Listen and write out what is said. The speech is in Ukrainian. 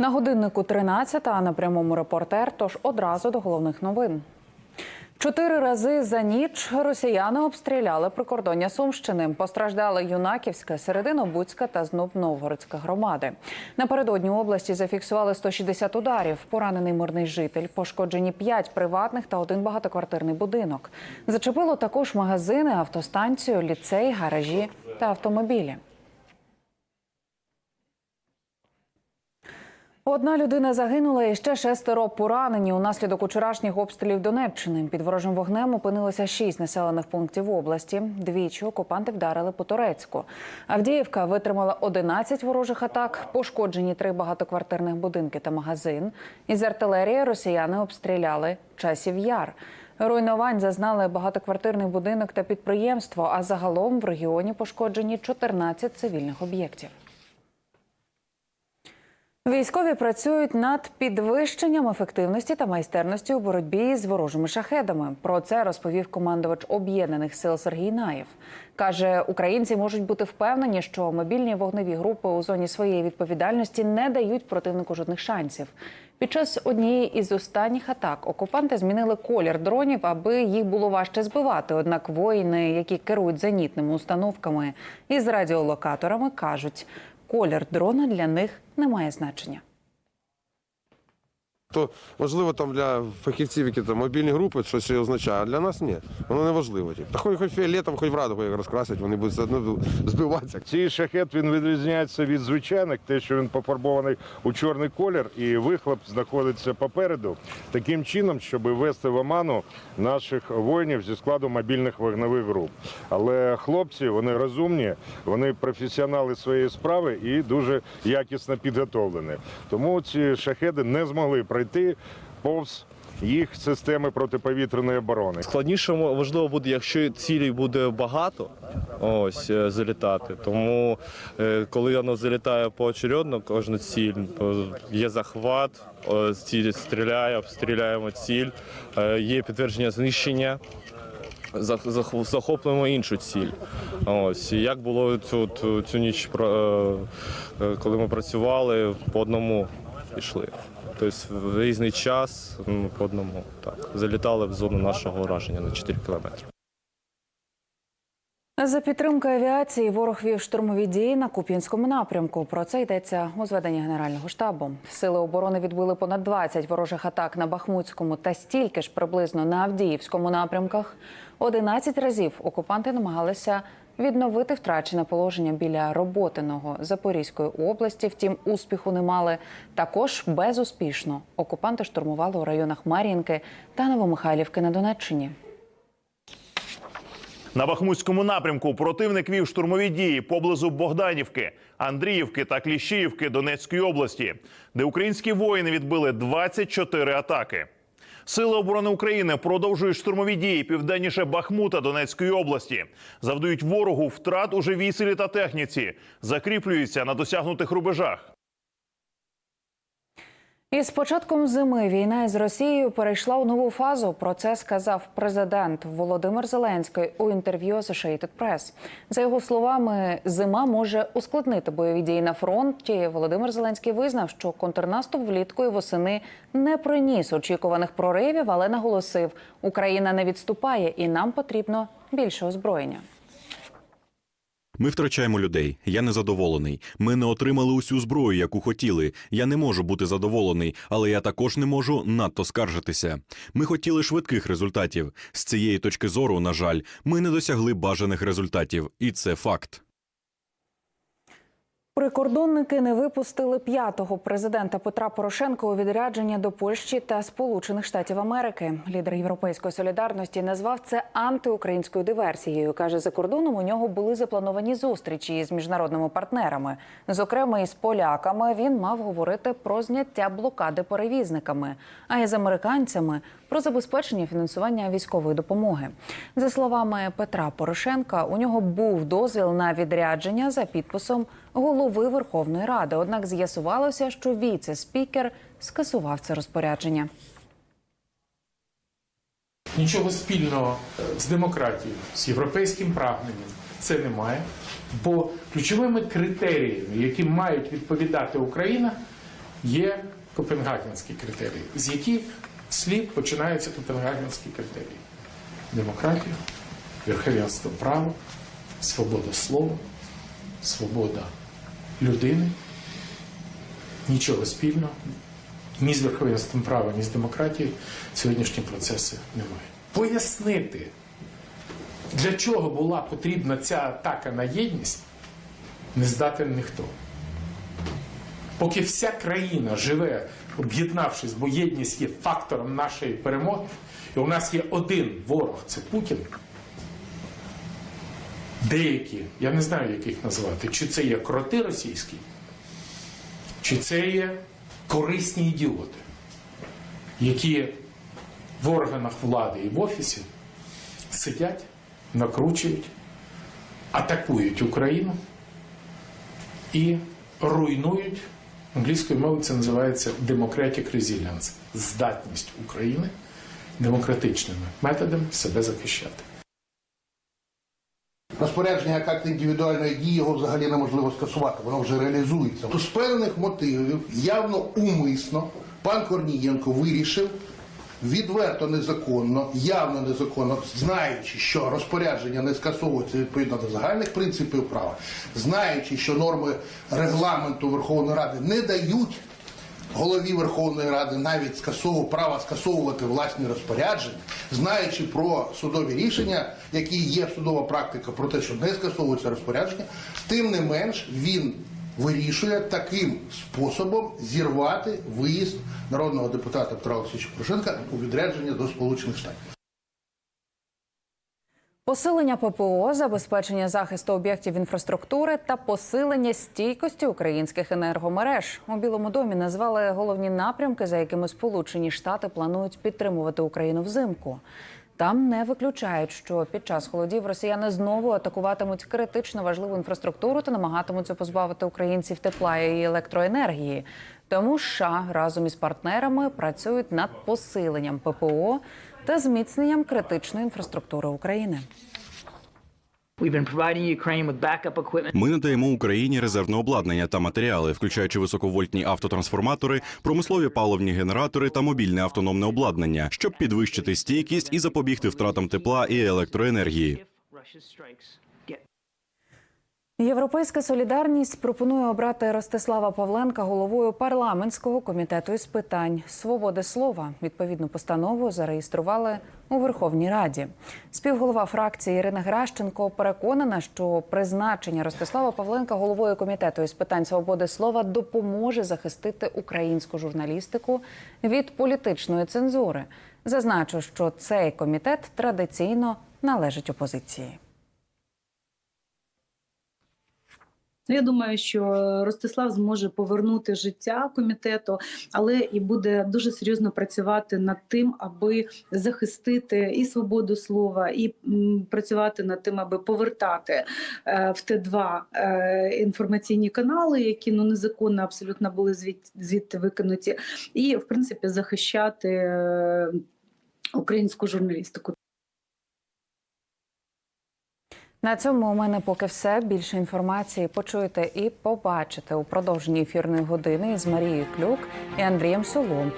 На годиннику 13, а на прямому репортер. Тож одразу до головних новин. Чотири рази за ніч росіяни обстріляли прикордоння Сумщини. Постраждали Юнаківська, Середино-Буцька та знов Новгородська громади. Напередодні області зафіксували 160 ударів. Поранений мирний житель. Пошкоджені 5 приватних та один багатоквартирний будинок. Зачепило також магазини, автостанцію, ліцей, гаражі та автомобілі. Одна людина загинула і ще шестеро поранені унаслідок учорашніх обстрілів Донеччини. Під ворожим вогнем опинилося шість населених пунктів області. Двічі окупанти вдарили по Турецьку. Авдіївка витримала 11 ворожих атак, пошкоджені три багатоквартирних будинки та магазин. Із артилерії росіяни обстріляли часів яр. Руйнувань зазнали багатоквартирний будинок та підприємство. А загалом в регіоні пошкоджені 14 цивільних об'єктів. Військові працюють над підвищенням ефективності та майстерності у боротьбі з ворожими шахедами. Про це розповів командувач об'єднаних сил Сергій Наєв. каже, українці можуть бути впевнені, що мобільні вогневі групи у зоні своєї відповідальності не дають противнику жодних шансів. Під час однієї із останніх атак окупанти змінили колір дронів, аби їх було важче збивати. Однак воїни, які керують зенітними установками із радіолокаторами, кажуть, колір дрона для них не має значення. То важливо там для фахівців, які там мобільні групи, що це означає, а для нас ні. Воно не важливо. Та хоч хоч фіолетом, хоч в радугу як розкрасять, вони будуть одно збиватися. Цей шахет він відрізняється від звичайних, те, що він пофарбований у чорний колір, і вихлоп знаходиться попереду, таким чином, щоб ввести в оману наших воїнів зі складу мобільних вогневих груп. Але хлопці вони розумні, вони професіонали своєї справи і дуже якісно підготовлені. Тому ці шахеди не змогли пройти повз їх системи протиповітряної оборони. Складніше можливо буде, якщо цілей буде багато, ось е, залітати. Тому е, коли воно залітає поочередно, кожна ціль е, є захват, ціль стріляє, обстріляємо ціль, є підтвердження знищення. зах- зах- Захоплюємо іншу ціль. Ось як було цю, цю, цю ніч, коли ми працювали, по одному пішли. Тобто в різний час м, по одному так залітали в зону нашого ураження на 4 кілометри. За підтримки авіації ворог вів штурмові дії на Куп'янському напрямку. Про це йдеться у зведенні Генерального штабу. Сили оборони відбили понад 20 ворожих атак на Бахмутському та стільки ж приблизно на Авдіївському напрямках. 11 разів окупанти намагалися відновити втрачене положення біля роботиного Запорізької області. Втім, успіху не мали. Також безуспішно окупанти штурмували у районах Мар'їнки та Новомихайлівки на Донеччині. На Бахмутському напрямку противник вів штурмові дії поблизу Богданівки, Андріївки та Кліщіївки Донецької області, де українські воїни відбили 24 атаки. Сили оборони України продовжують штурмові дії південніше Бахмута Донецької області, завдають ворогу втрат у живій силі та техніці, закріплюються на досягнутих рубежах. Із початком зими війна із Росією перейшла у нову фазу. Про це сказав президент Володимир Зеленський у інтерв'ю Associated Press. За його словами, зима може ускладнити бойові дії на фронті. Володимир Зеленський визнав, що контрнаступ влітку і восени не приніс очікуваних проривів, але наголосив, Україна не відступає і нам потрібно більше озброєння. Ми втрачаємо людей. Я незадоволений. Ми не отримали усю зброю, яку хотіли. Я не можу бути задоволений, але я також не можу надто скаржитися. Ми хотіли швидких результатів. З цієї точки зору, на жаль, ми не досягли бажаних результатів, і це факт. Прикордонники не випустили п'ятого президента Петра Порошенка у відрядження до Польщі та Сполучених Штатів Америки. Лідер європейської солідарності назвав це антиукраїнською диверсією. каже, за кордоном у нього були заплановані зустрічі з міжнародними партнерами. Зокрема, із поляками він мав говорити про зняття блокади перевізниками, а із американцями про забезпечення фінансування військової допомоги. За словами Петра Порошенка, у нього був дозвіл на відрядження за підписом голови Верховної Ради. Однак з'ясувалося, що віце-спікер скасував це розпорядження. Нічого спільного з демократією, з європейським прагненням це немає. Бо ключовими критеріями, яким мають відповідати Україна, є копенгагенські критерії. З яких слів починаються копенгагенські критерії? Демократія, верховенство права, свобода слова, свобода людини. Нічого спільного ні з верховенством права, ні з демократією сьогоднішні процеси немає. Пояснити, для чого була потрібна ця атака на єдність, не здатен ніхто. Поки вся країна живе, об'єднавшись, бо єдність є фактором нашої перемоги, і у нас є один ворог це Путін. Деякі, я не знаю, як їх назвати, чи це є кроти російські, чи це є корисні ідіоти, які в органах влади і в офісі сидять, накручують, атакують Україну і руйнують. Англійською мовою це називається democratic resilience – здатність України демократичними методами себе захищати. Розпорядження акт індивідуальної дії його взагалі неможливо скасувати, воно вже реалізується. З певних мотивів, явно умисно, пан Корнієнко вирішив відверто незаконно, явно незаконно, знаючи, що розпорядження не скасовується відповідно до загальних принципів права, знаючи, що норми регламенту Верховної Ради не дають голові Верховної Ради навіть скасову права скасовувати власні розпорядження, знаючи про судові рішення, які є судова практика про те, що не скасовуються розпорядження, тим не менш він вирішує таким способом зірвати виїзд народного депутата Петра Олексійовича Порошенка у відрядження до Сполучених Штатів. Посилення ППО, забезпечення захисту об'єктів інфраструктури та посилення стійкості українських енергомереж у Білому домі назвали головні напрямки, за якими Сполучені Штати планують підтримувати Україну взимку. Там не виключають, що під час холодів росіяни знову атакуватимуть критично важливу інфраструктуру та намагатимуться позбавити українців тепла і електроенергії. Тому США разом із партнерами працюють над посиленням ППО та зміцненням критичної інфраструктури України. Ми надаємо Україні резервне обладнання та матеріали, включаючи високовольтні автотрансформатори, промислові паливні генератори та мобільне автономне обладнання, щоб підвищити стійкість і запобігти втратам тепла і електроенергії. Європейська солідарність пропонує обрати Ростислава Павленка головою парламентського комітету із питань свободи слова. Відповідну постанову зареєстрували у Верховній Раді. Співголова фракції Ірина Гращенко переконана, що призначення Ростислава Павленка головою комітету із питань свободи слова допоможе захистити українську журналістику від політичної цензури. Зазначу, що цей комітет традиційно належить опозиції. Ну, Я думаю, що Ростислав зможе повернути життя комітету, але і буде дуже серйозно працювати над тим, аби захистити і свободу слова, і працювати над тим, аби повертати е, в Т2 е, інформаційні канали, які ну незаконно абсолютно були звід, звідти викинуті, і в принципі захищати е, українську журналістику. На цьому у мене поки все. Більше інформації почуєте і побачите у продовженні ефірної години з Марією Клюк і Андрієм Соломко.